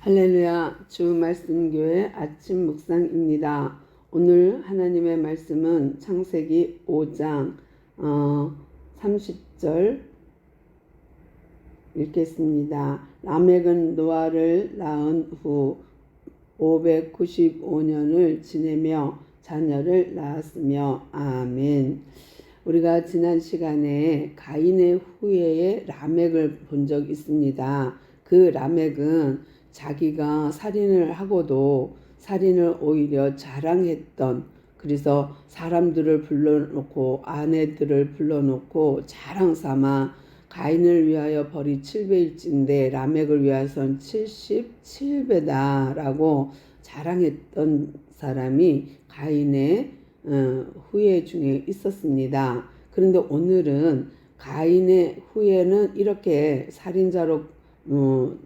할렐루야 주 말씀 교회 아침 묵상입니다. 오늘 하나님의 말씀은 창세기 5장 어, 30절 읽겠습니다. 라멕은 노아를 낳은 후 595년을 지내며 자녀를 낳았으며 아멘. 우리가 지난 시간에 가인의 후예의 라멕을 본 적 있습니다. 그 라멕은 자기가 살인을 하고도 살인을 오히려 자랑했던 그래서 사람들을 불러놓고 아내들을 불러놓고 자랑 삼아 가인을 위하여 벌이 7배일진데 라멕을 위하여선 77배다라고 자랑했던 사람이 가인의 어, 후예 중에 있었습니다. 그런데 오늘은 가인의 후예는 이렇게 살인자로 어,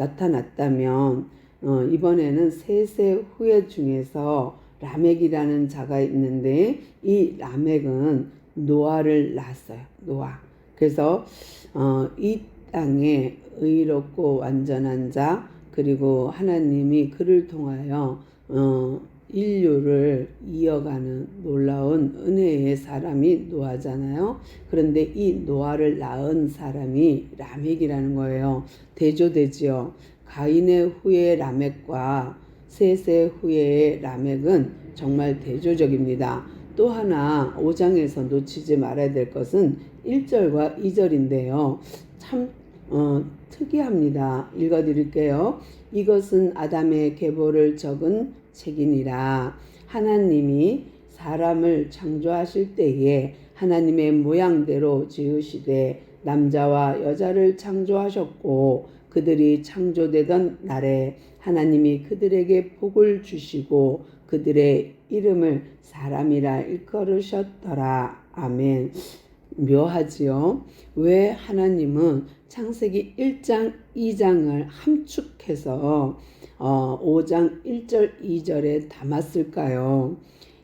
나타났다면 어, 이번에는 세세 후예 중에서 라멕이라는 자가 있는데 이 라멕은 노아를 낳았어요. 노아. 그래서 어, 이 땅에 의롭고 완전한 자 그리고 하나님이 그를 통하여 어, 인류를 이어가는 놀라운 은혜의 사람이 노아잖아요. 그런데 이 노아를 낳은 사람이 라멕이라는 거예요. 대조되지요. 가인의 후예 라멕과 셋의 후예의 라멕은 정말 대조적입니다. 또 하나 5장에서 놓치지 말아야 될 것은 1절과 2절인데요. 참 어, 특이합니다. 읽어드릴게요. 이것은 아담의 계보를 적은 책이니라. 하나님이 사람을 창조하실 때에 하나님의 모양대로 지으시되 남자와 여자를 창조하셨고 그들이 창조되던 날에 하나님이 그들에게 복을 주시고 그들의 이름을 사람이라 일컬으셨더라. 아멘. 묘하지요. 왜 하나님은 창세기 1장, 2장을 함축해서 어, 5장 1절, 2절에 담았을까요?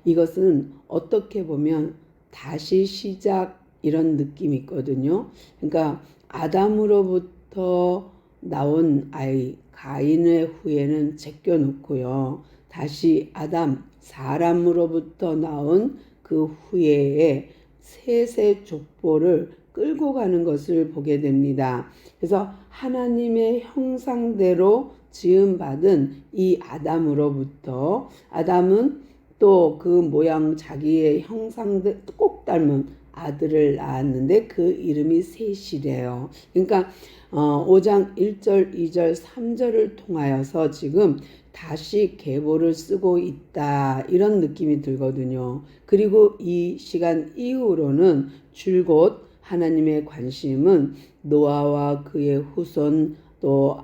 이것은 어떻게 보면 다시 시작 이런 느낌이 있거든요. 그러니까 아담으로부터 나온 아이 가인의 후에는 제껴놓고요. 다시 아담 사람으로부터 나온 그 후에의 셋의 족보를 끌고 가는 것을 보게 됩니다. 그래서 하나님의 형상대로 지음받은 이 아담으로부터 아담은 또 그 모양 자기의 형상대 꼭 닮은 아들을 낳았는데 그 이름이 셋이래요. 그러니까 어, 5장 1절, 2절, 3절을 통하여서 지금 다시 계보를 쓰고 있다 이런 느낌이 들거든요. 그리고 이 시간 이후로는 줄곧 하나님의 관심은 노아와 그의 후손 또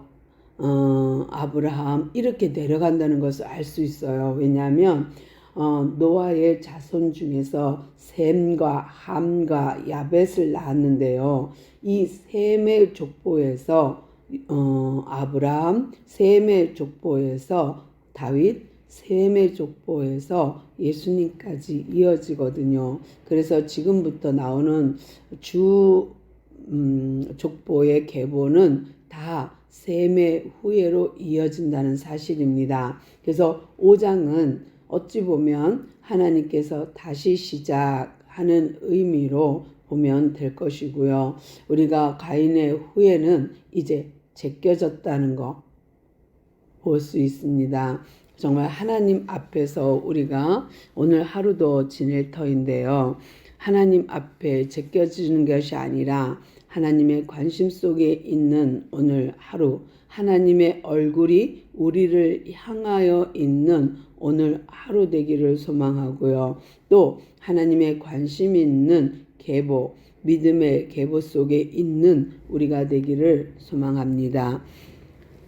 어, 아브라함 이렇게 내려간다는 것을 알 수 있어요. 왜냐하면 어, 노아의 자손 중에서 셈과 함과 야벳을 낳았는데요. 이 셈의 족보에서 어, 아브라함, 셈의 족보에서 다윗, 셈의 족보에서 예수님까지 이어지거든요. 그래서 지금부터 나오는 주 음, 족보의 계보는 다 셈의 후예로 이어진다는 사실입니다. 그래서 5장은 어찌 보면 하나님께서 다시 시작하는 의미로 보면 될 것이고요. 우리가 가인의 후에는 이제 제껴졌다는 거 볼 수 있습니다. 정말 하나님 앞에서 우리가 오늘 하루도 지낼 터인데요. 하나님 앞에 제껴지는 것이 아니라 하나님의 관심 속에 있는 오늘 하루, 하나님의 얼굴이 우리를 향하여 있는 오늘 하루 되기를 소망하고요. 또 하나님의 관심 있는 계보, 믿음의 계보 속에 있는 우리가 되기를 소망합니다.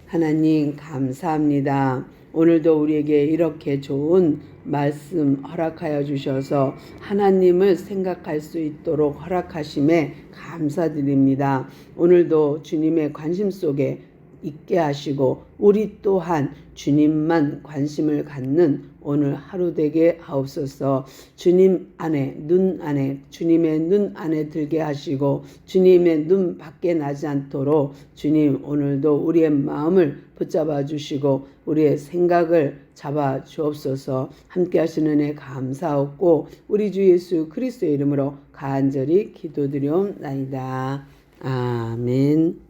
하나님 감사합니다. 오늘도 우리에게 이렇게 좋은 말씀 허락하여 주셔서 하나님을 생각할 수 있도록 허락하심에 감사드립니다. 오늘도 주님의 관심 속에 있게 하시고 우리 또한 주님만 관심을 갖는 오늘 하루 되게 하옵소서 주님 안에 눈 안에 주님의 눈 안에 들게 하시고 주님의 눈 밖에 나지 않도록 주님 오늘도 우리의 마음을 붙잡아 주시고 우리의 생각을 잡아 주옵소서 함께 하시는 은혜 감사하고 우리 주 예수 그리스도의 이름으로 간절히 기도드리옵나이다. 아멘.